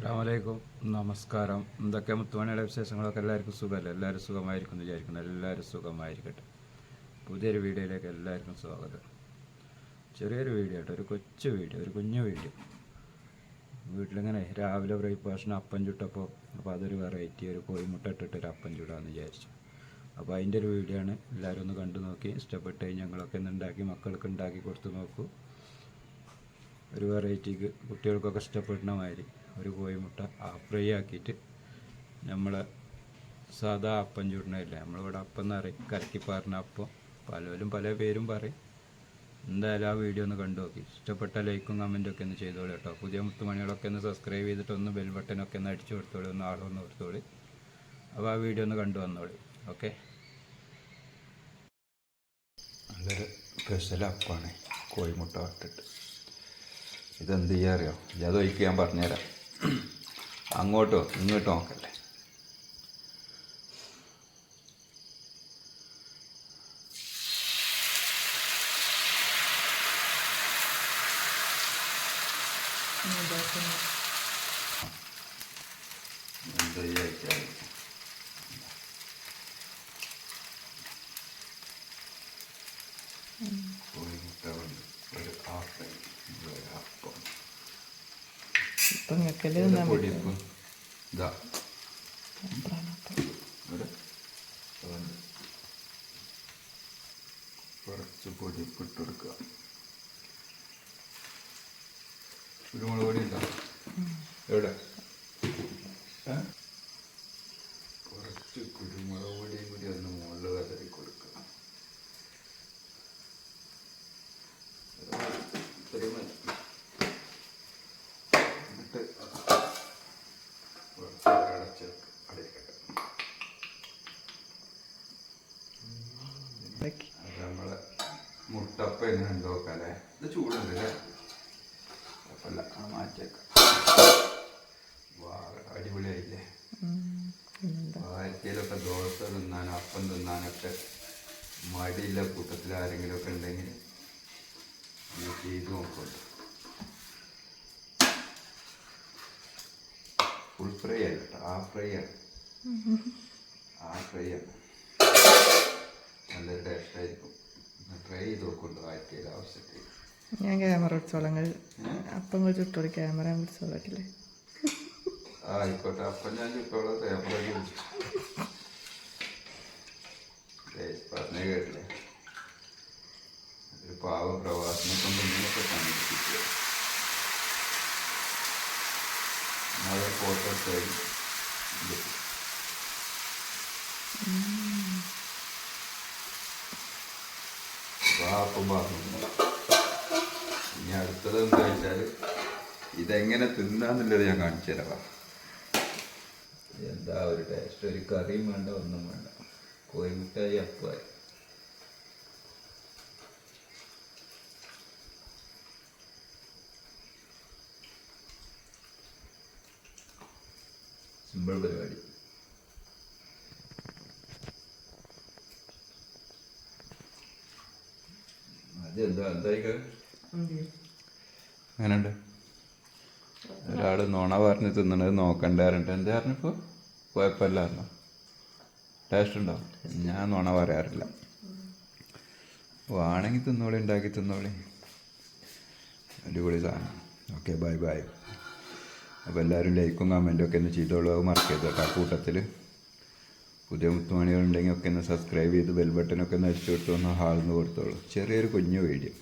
അസ്സാമലൈക്കും നമസ്കാരം. എന്തൊക്കെ മുത്തുമണിയുടെ വിശേഷങ്ങളൊക്കെ? എല്ലാവർക്കും സുഖമല്ലേ? എല്ലാവരും സുഖമായിരിക്കും എന്ന് വിചാരിക്കുന്നു. എല്ലാവരും സുഖമായിരിക്കട്ടെ. പുതിയൊരു വീഡിയോയിലേക്ക് എല്ലാവർക്കും സ്വാഗതം. ചെറിയൊരു വീഡിയോ ഒരു കൊച്ചു വീഡിയോ. ഒരു കുഞ്ഞു വീഡിയോ. വീട്ടിലിങ്ങനെ രാവിലെ ബ്രേക്ക്ഫാസ്റ്റിന് അപ്പം ചുട്ടപ്പോൾ അപ്പോൾ അതൊരു വെറൈറ്റി ഒരു കോഴിമുട്ട ഇട്ടിട്ട് ഒരു അപ്പം ചുടാന്ന് വിചാരിച്ചു. അപ്പോൾ അതിന്റെ ഒരു വീഡിയോ ആണ്. എല്ലാവരും ഒന്ന് കണ്ടു നോക്കി. ഇഷ്ടപ്പെട്ട് ഞങ്ങളൊക്കെ ഒന്ന് ഉണ്ടാക്കി മക്കൾക്ക് ഉണ്ടാക്കി കൊടുത്ത് നോക്കൂ. ഒരു വെറൈറ്റിക്ക് കുട്ടികൾക്കൊക്കെ ഇഷ്ടപ്പെടുന്ന മാതിരി ഒരു കോഴിമുട്ട ഹാഫ് ഫ്രൈ ആക്കിയിട്ട് നമ്മൾ സാധാ അപ്പം ചൂടണില്ല നമ്മളിവിടെ അപ്പം എന്ന് പറയും കലക്കി പറഞ്ഞ അപ്പം. പലരും പല പേരും പറയും. എന്തായാലും ആ വീഡിയോ ഒന്ന് കണ്ടു നോക്കി. ഇഷ്ടപ്പെട്ട ലൈക്കും കമന്റും ഒക്കെ ഒന്ന് ചെയ്തോളൂ കേട്ടോ. പുതിയ മുത്തുമണികളൊക്കെ ഒന്ന് സബ്സ്ക്രൈബ് ചെയ്തിട്ട് ഒന്ന് ബെൽ ബട്ടനൊക്കെ ഒന്ന് അടിച്ചു കൊടുത്തോളൂ ഒന്ന് ആളൊന്ന് കൊടുത്തോളൂ അപ്പോൾ ആ വീഡിയോ ഒന്ന് കണ്ടു വന്നോളൂ. ഓക്കെ നല്ലൊരു സ്പെഷ്യൽ അപ്പാണ് കോഴിമുട്ട ഇട്ടിട്ട് ഇതെന്ത് ചെയ്യാൻ അറിയോ ഇത് ഒഴിക്ക് ഞാൻ പറഞ്ഞുതരാം. അങ്ങോട്ടോ ഇങ്ങോട്ടോ നോക്കല്ലേ എന്താ ചെയ്യാ കോഴിമുട്ട കൊണ്ട് ഒരു ആപ്പം ഒരു അപ്പം ഇവിടെ. അതുകൊണ്ട് കുറച്ച് പൊടിയിപ്പ് ഇട്ട് കൊടുക്കുക കുരുമുളക് പൊടി ഉണ്ടോ? എവിടെ ഏ? കുറച്ച് കുരുമുളക് പൊടിയും കൂടി ഒന്ന് മുകളിൽ വിതറി കൊടുക്കുക ഇത്രയും മതി. എന്നിട്ട് കുറച്ച് അടച്ച് അടയ്ക്കട്ടെ ഇതൊക്കെ അത് നമ്മളെ മുട്ടപ്പ നോക്കാല്ലേ ഇത് ചൂടുണ്ട് അല്ലേ കുഴപ്പമില്ല. അത് മാറ്റിയേക്കാം. അടിപൊളിയായില്ലേ? ആഴ്ചയിലൊക്കെ ദോശ തിന്നാനും അപ്പം തിന്നാനൊക്കെ മടിയില്ല കൂട്ടത്തിൽ ആരെങ്കിലും ഒക്കെ ഉണ്ടെങ്കിൽ ഒന്ന് ചെയ്ത് നോക്കുള്ളൂ ഫുൾ ഫ്രൈ ആണ് കേട്ടോ ഹാഫ് ഫ്രൈ ആണ്. ആ ഫ്രൈ ആണ്. നല്ലൊരു ട്രൈ ചെയ്ത് നോക്കുള്ളൂ ആഴ്ചയിൽ ആവശ്യത്തിൽ. ഞാൻ ക്യാമറ പിടിച്ചോളാം അപ്പം ചുട്ടോളി ക്യാമറ പിടിച്ചോളാട്ടില്ലേ ആയിക്കോട്ടെ. അപ്പം ഞാൻ പറഞ്ഞേ കേട്ടില്ലേ? ഒരു പാവ പ്രവാസിനെ കൊണ്ട് ഇങ്ങനെയൊക്കെ കണ്ടിരിക്കുക അത് ഫോട്ടോ എടുത്ത്. പാപ്പം പറഞ്ഞു ഇനി അടുത്തത് എന്താ വെച്ചാൽ ഇതെങ്ങനെ തിന്നാന്നുള്ളത് ഞാൻ കാണിച്ചു തരാം എന്താ ഒരു ടേസ്റ്റ് ഒരു കറിയും വേണ്ട ഒന്നും വേണ്ട. കോഴിമുട്ടായി അപ്പമായി സിമ്പിൾ പരിപാടി. അങ്ങനെയുണ്ട് ഒരാൾ നോണ പറഞ്ഞ് തിന്നണത് നോക്കണ്ടായിരുന്നു എന്താ പറഞ്ഞപ്പോൾ കുഴപ്പമില്ലായിരുന്നു. ടേസ്റ്റ് ഉണ്ടോ? ഞാൻ നോണ പറയാറില്ല. വേണമെങ്കിൽ തിന്നോളി ഉണ്ടാക്കി തിന്നോളി. അടിപൊളി സാധനം. ഓക്കെ ബൈ ബൈ അപ്പോൾ എല്ലാവരും ലൈക്കും കമന്റും ഒക്കെ ഒന്ന് ചെയ്തോളൂ. അത് മറക്കരുത് കേട്ടോ. ആ കൂട്ടത്തിൽ പുതിയ മുത്തുമണികളുണ്ടെങ്കിൽ ഒക്കെ ഒന്ന് സബ്സ്ക്രൈബ് ചെയ്ത് ബെൽ ബട്ടനൊക്കെ ഒന്ന് അടിച്ചു കൊടുത്തു ഒന്ന് നിന്ന് കൊടുത്തോളൂ. ചെറിയൊരു കുഞ്ഞു വീഡിയോ